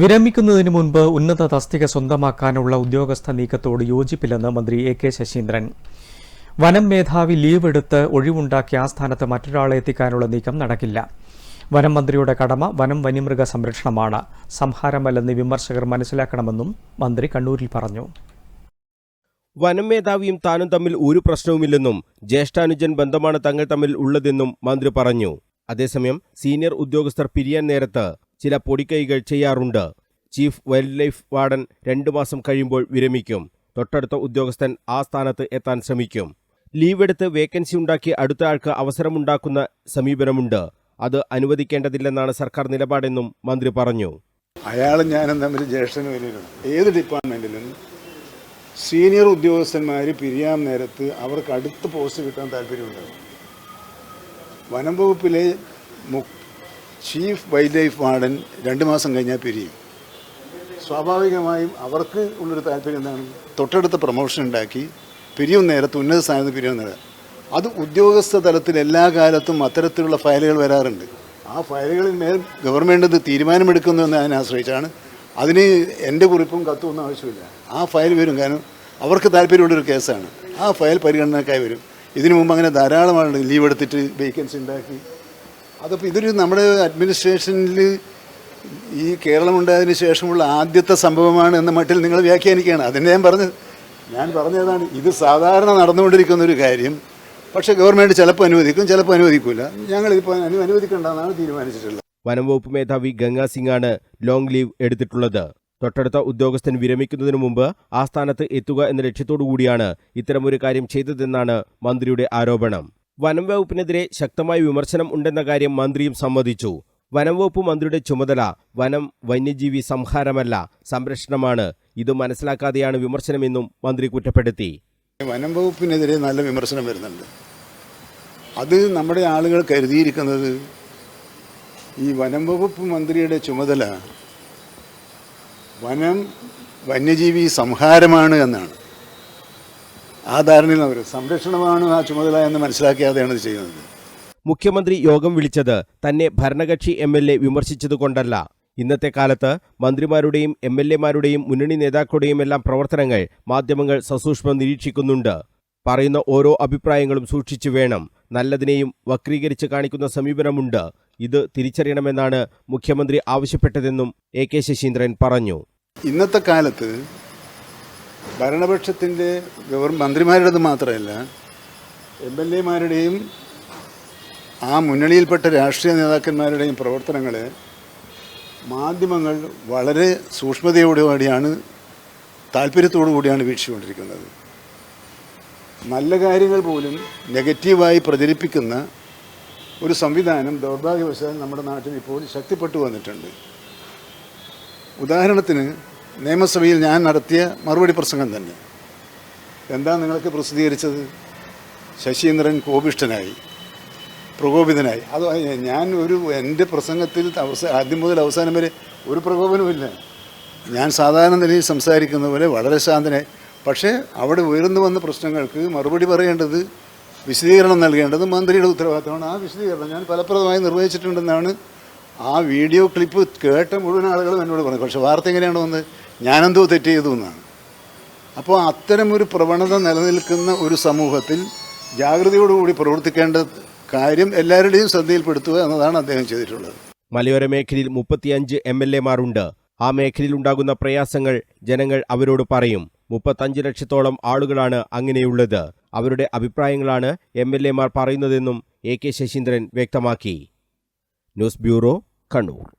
വിരമിക്കുന്നതിന് മുൻപ് ഉന്നത തസ്തിക സ്വന്തമാക്കാനുള്ള ഉദ്യോഗസ്ഥ നീക്കത്തോട് യോജിപ്പില്ലെന്ന് മന്ത്രി എ കെ ശശീന്ദ്രൻ. വനം മേധാവി ലീവ് എടുത്ത് ഒഴിവുണ്ടാക്കി ആ സ്ഥാനത്ത് മറ്റൊരാളെ എത്തിക്കാനുള്ള നീക്കം നടക്കില്ല. വനം മന്ത്രിയുടെ കടമ വനം വന്യമൃഗ സംരക്ഷണമാണ്. സംഹാരമല്ലെന്ന് വിമർശകർ മനസ്സിലാക്കണമെന്നും മന്ത്രി കണ്ണൂരിൽ പറഞ്ഞു. വനം മേധാവിയും താനും തമ്മിൽ ഒരു പ്രശ്നവുമില്ലെന്നും ജ്യേഷ്ഠാനുജൻ ബന്ധമാണ് തങ്ങൾ തമ്മിൽ ഉള്ളതെന്നും മന്ത്രി പറഞ്ഞു. അതേസമയം സീനിയർ ഉദ്യോഗസ്ഥർ പിരിയാൻ നേരത്ത് ചില പൊടിക്കൈകൾ ചെയ്യാറുണ്ട്. ചീഫ് വൈൽഡ് ലൈഫ് വാർഡൻ രണ്ടു മാസം കഴിയുമ്പോൾ വിരമിക്കും. തൊട്ടടുത്ത ഉദ്യോഗസ്ഥൻ ആ സ്ഥാനത്ത് എത്താൻ ശ്രമിക്കും. ലീവ് എടുത്ത് വേക്കൻസി ഉണ്ടാക്കി അടുത്ത ആൾക്ക് അവസരമുണ്ടാക്കുന്ന സമീപനമുണ്ട്. അത് അനുവദിക്കേണ്ടതില്ലെന്നാണ് സർക്കാർ നിലപാടെന്നും മന്ത്രി പറഞ്ഞു. അയാളും ഞാനും തമ്മിൽ ജ്യേഷ്ഠന് വലിയതാണ് ഏത് ഡിപ്പാർട്ട്മെന്റിലും സീനിയർ ഉദ്യോഗസ്ഥന്മാർ പിരിയാൻ നേരത്ത് അവർക്ക് അടുത്ത പോസ്റ്റ് കിട്ടാൻ താല്പര്യമുണ്ടാകും വനം വകുപ്പിലെ ചീഫ് വൈൽഡ് ലൈഫ് വാർഡൻ രണ്ട് മാസം കഴിഞ്ഞാൽ പിരിയും. സ്വാഭാവികമായും അവർക്ക് ഉള്ളൊരു താല്പര്യം എന്താണ്? തൊട്ടടുത്ത പ്രൊമോഷൻ ഉണ്ടാക്കി പിരിയും നേരത്ത് ഉന്നത സ്ഥാനത്ത് പിരിയും നേരം. അത് ഉദ്യോഗസ്ഥ തലത്തിൽ എല്ലാ കാലത്തും അത്തരത്തിലുള്ള ഫയലുകൾ വരാറുണ്ട്. ആ ഫയലുകളിൽ മേൽ ഗവൺമെന്റ് തീരുമാനമെടുക്കുന്നു എന്ന് അതിനെ ആശ്രയിച്ചാണ്. അതിന് എന്റെ കുറിപ്പും കത്തും ഒന്നും ആവശ്യമില്ല. ആ ഫയൽ വരും. കാരണം അവർക്ക് താല്പര്യമുള്ളൊരു കേസാണ്. ആ ഫയൽ പരിഗണനക്കായി വരും. ഇതിനു മുമ്പ് അങ്ങനെ ധാരാളം ആളുണ്ട് ലീവ് എടുത്തിട്ട് വേക്കൻസി ഉണ്ടാക്കി. അതപ്പോൾ ഇതൊരു നമ്മുടെ അഡ്മിനിസ്ട്രേഷനിൽ ഈ കേരളം ഉണ്ടായതിനു ശേഷമുള്ള ആദ്യത്തെ സംഭവമാണ് എന്ന മട്ടിൽ നിങ്ങൾ വ്യാഖ്യാനിക്കുകയാണ്. അതിന്റെ ഞാൻ പറഞ്ഞത് ഞാൻ പറഞ്ഞതാണ് ഇത് സാധാരണ നടന്നുകൊണ്ടിരിക്കുന്ന ഒരു കാര്യം. പക്ഷേ ഗവൺമെന്റ് ചിലപ്പോൾ അനുവദിക്കും ചിലപ്പോൾ അനുവദിക്കില്ല ഞങ്ങളിതിപ്പോൾ അനു അനുവദിക്കേണ്ടെന്നാണ് തീരുമാനിച്ചിട്ടുള്ളത്. വനംവകുപ്പ് മേധാവി ഗംഗാ സിംഗ് ആണ് ലോങ് ലീവ് എടുത്തിട്ടുള്ളത്. തൊട്ടടുത്ത ഉദ്യോഗസ്ഥൻ വിരമിക്കുന്നതിനു മുമ്പ് ആ സ്ഥാനത്ത് എത്തുക എന്ന ലക്ഷ്യത്തോടു കൂടിയാണ് ഇത്തരമൊരു കാര്യം ചെയ്തതെന്നാണ് മന്ത്രിയുടെ ആരോപണം. വനം വകുപ്പിനെതിരെ ശക്തമായ വിമർശനം ഉണ്ടെന്ന കാര്യം മന്ത്രിയും സമ്മതിച്ചു. വനം വകുപ്പ് മന്ത്രിയുടെ ചുമതല വനം വന്യജീവി സംഹാരമല്ല സംരക്ഷണമാണ്. ഇത് മനസ്സിലാക്കാതെയാണ് വിമർശനമെന്നും മന്ത്രി കുറ്റപ്പെടുത്തി. വനം വകുപ്പിനെതിരെ നല്ല വിമർശനം വരുന്നുണ്ട്. അത് നമ്മുടെ ആളുകൾ കരുതിയിരിക്കുന്നത് ഈ വനം വകുപ്പ് മന്ത്രിയുടെ ചുമതല വനം വന്യജീവി സംഹാരമാണ് എന്നാണ്. ആ ധാരണയിൽ അവർ സംരക്ഷണമാണ് ആ ചുമതല എന്ന് മനസ്സിലാക്കിയാതെയാണ് ഇത് ചെയ്യുന്നത്. മുഖ്യമന്ത്രി യോഗം വിളിച്ചത് തന്നെ ഭരണകക്ഷി എം എൽ എ വിമർശിച്ചതുകൊണ്ടല്ല ഇന്നത്തെ കാലത്ത് മന്ത്രിമാരുടെയും എം എൽ എമാരുടെയും മുന്നണി നേതാക്കളുടെയും എല്ലാം പ്രവർത്തനങ്ങൾ മാധ്യമങ്ങൾ സസൂക്ഷ്മം നിരീക്ഷിക്കുന്നുണ്ട്. പറയുന്ന ഓരോ അഭിപ്രായങ്ങളും സൂക്ഷിച്ചു വേണം. നല്ലതിനെയും വക്രീകരിച്ച് കാണിക്കുന്ന സമീപനമുണ്ട്. ഇത് തിരിച്ചറിയണമെന്നാണ് മുഖ്യമന്ത്രി ആവശ്യപ്പെട്ടതെന്നും എ കെ ശശീന്ദ്രൻ പറഞ്ഞു. ഇന്നത്തെ കാലത്ത് ഭരണപക്ഷത്തിന്റെ ഗവർ മന്ത്രിമാരുടേത് മാത്രമല്ല എം എൽ എമാരുടെയും ആ മുന്നണിയിൽപ്പെട്ട രാഷ്ട്രീയ നേതാക്കന്മാരുടെയും പ്രവർത്തനങ്ങൾ മാധ്യമങ്ങൾ വളരെ സൂക്ഷ്മതയോടുകൂടിയാണ് താല്പര്യത്തോടു കൂടിയാണ് വീക്ഷിച്ചുകൊണ്ടിരിക്കുന്നത്. നല്ല കാര്യങ്ങൾ പോലും നെഗറ്റീവായി പ്രചരിപ്പിക്കുന്ന ഒരു സംവിധാനം ദൗർഭാഗ്യവശാൽ നമ്മുടെ നാട്ടിൽ ഇപ്പോൾ ശക്തിപ്പെട്ടു വന്നിട്ടുണ്ട്. ഉദാഹരണത്തിന് നിയമസഭയിൽ ഞാൻ നടത്തിയ മറുപടി പ്രസംഗം തന്നെ. എന്താ നിങ്ങൾക്ക് പ്രസിദ്ധീകരിച്ചത്? ശശീന്ദ്രൻ കോപിഷ്ഠനായി പ്രകോപിതനായി. അത് ഞാൻ ഒരു എന്റെ പ്രസംഗത്തിൽ അവസ ആദ്യം മുതൽ അവസാനം വരെ ഒരു പ്രകോപനവുമില്ല ഞാൻ സാധാരണ നിലയിൽ സംസാരിക്കുന്ന പോലെ വളരെ ശാന്തനായി. പക്ഷേ അവിടെ ഉയർന്നു വന്ന പ്രശ്നങ്ങൾക്ക് മറുപടി പറയേണ്ടത് വിശദീകരണം നൽകേണ്ടത് മന്ത്രിയുടെ ഉത്തരവാദിത്തമാണ്. ആ വിശദീകരണം ഞാൻ ഫലപ്രദമായി നിർവഹിച്ചിട്ടുണ്ടെന്നാണ് ആ വീഡിയോ ക്ലിപ്പ് കേട്ട മുഴുവൻ ആളുകളും എന്നോട് പറഞ്ഞു പക്ഷേ വാർത്ത എങ്ങനെയാണ് വന്നത്? ഞാനെന്തോ തെറ്റ് ചെയ്തു എന്നാണ്. അപ്പോൾ അത്തരമൊരു പ്രവണത നിലനിൽക്കുന്ന ഒരു സമൂഹത്തിൽ ജാഗ്രതയോടുകൂടി പ്രവർത്തിക്കേണ്ട കാര്യം എല്ലാവരുടെയും ശ്രദ്ധയിൽപ്പെടുത്തുക എന്നതാണ് അദ്ദേഹം ചെയ്തിട്ടുള്ളത്. മലയോര മേഖലയിൽ മുപ്പത്തിയഞ്ച് എം എൽ എമാരുണ്ട്. ആ മേഖലയിൽ ഉണ്ടാകുന്ന പ്രയാസങ്ങൾ ജനങ്ങൾ അവരോട് പറയും. മുപ്പത്തഞ്ച് ലക്ഷത്തോളം ആളുകളാണ് അങ്ങനെയുള്ളത്. അവരുടെ അഭിപ്രായങ്ങളാണ് എം എൽ എമാർ പറയുന്നതെന്നും എ കെ ശശീന്ദ്രൻ വ്യക്തമാക്കി. News bureau Kannur.